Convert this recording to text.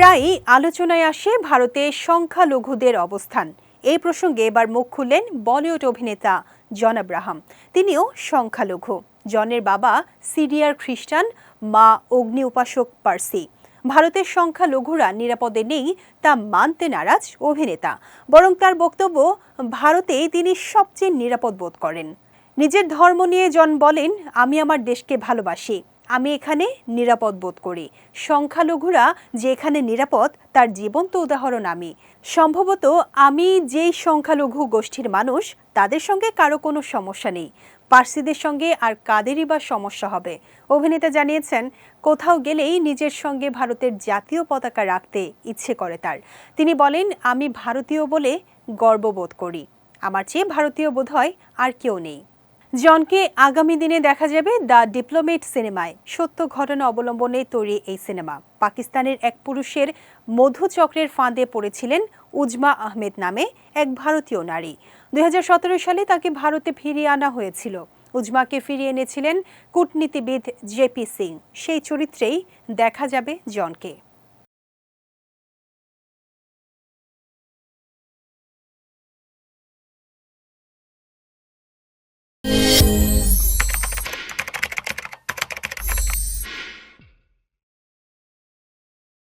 প্রায়ই আলোচনায় আসে ভারতে সংখ্যালঘুদের অবস্থান। এই প্রসঙ্গে এবার মুখ খুললেন বলিউড অভিনেতা জন আব্রাহাম। তিনিও সংখ্যালঘু। জনের বাবা সিরিয়ার খ্রিস্টান, মা অগ্নি উপাসক পার্সি। ভারতের সংখ্যালঘুরা নিরাপদে নেই তা মানতে নারাজ অভিনেতা। বরং তার বক্তব্য ভারতে তিনি সবচেয়ে নিরাপদ বোধ করেন। নিজের ধর্ম নিয়ে জন বলেন, আমি আমার দেশকে ভালোবাসি। আমি এখানে নিরাপদ বোধ করি। সংখ্যালঘুরা যে এখানে নিরাপদ, তার জীবন্ত উদাহরণ আমি। সম্ভবত আমি যেই সংখ্যালঘু গোষ্ঠীর মানুষ, তাদের সঙ্গে কারও কোনো সমস্যা নেই। পার্সিদের সঙ্গে আর কাদেরই বা সমস্যা হবে। অভিনেতা জানিয়েছেন, কোথাও গেলেই নিজের সঙ্গে ভারতের জাতীয় পতাকা রাখতে ইচ্ছে করে তার। তিনি বলেন, আমি ভারতীয় বলে গর্ববোধ করি। আমার চেয়ে ভারতীয় বোধ হয় আর কেউ নেই। জনকে আগামী দিনে দেখা যাবে দ্য ডিপ্লোমেট সিনেমায়। সত্য ঘটনা অবলম্বনে তৈরি এই সিনেমা। পাকিস্তানের এক পুরুষের মধুচক্রের ফাঁদে পড়েছিলেন উজমা আহমেদ নামে এক ভারতীয় নারী। দুই হাজার সতেরো সালে তাকে ভারতে ফিরিয়ে আনা হয়েছিল। উজমাকে ফিরিয়ে এনেছিলেন কূটনীতিবিদ জেপি সিং। সেই চরিত্রেই দেখা যাবে জনকে। 嗯。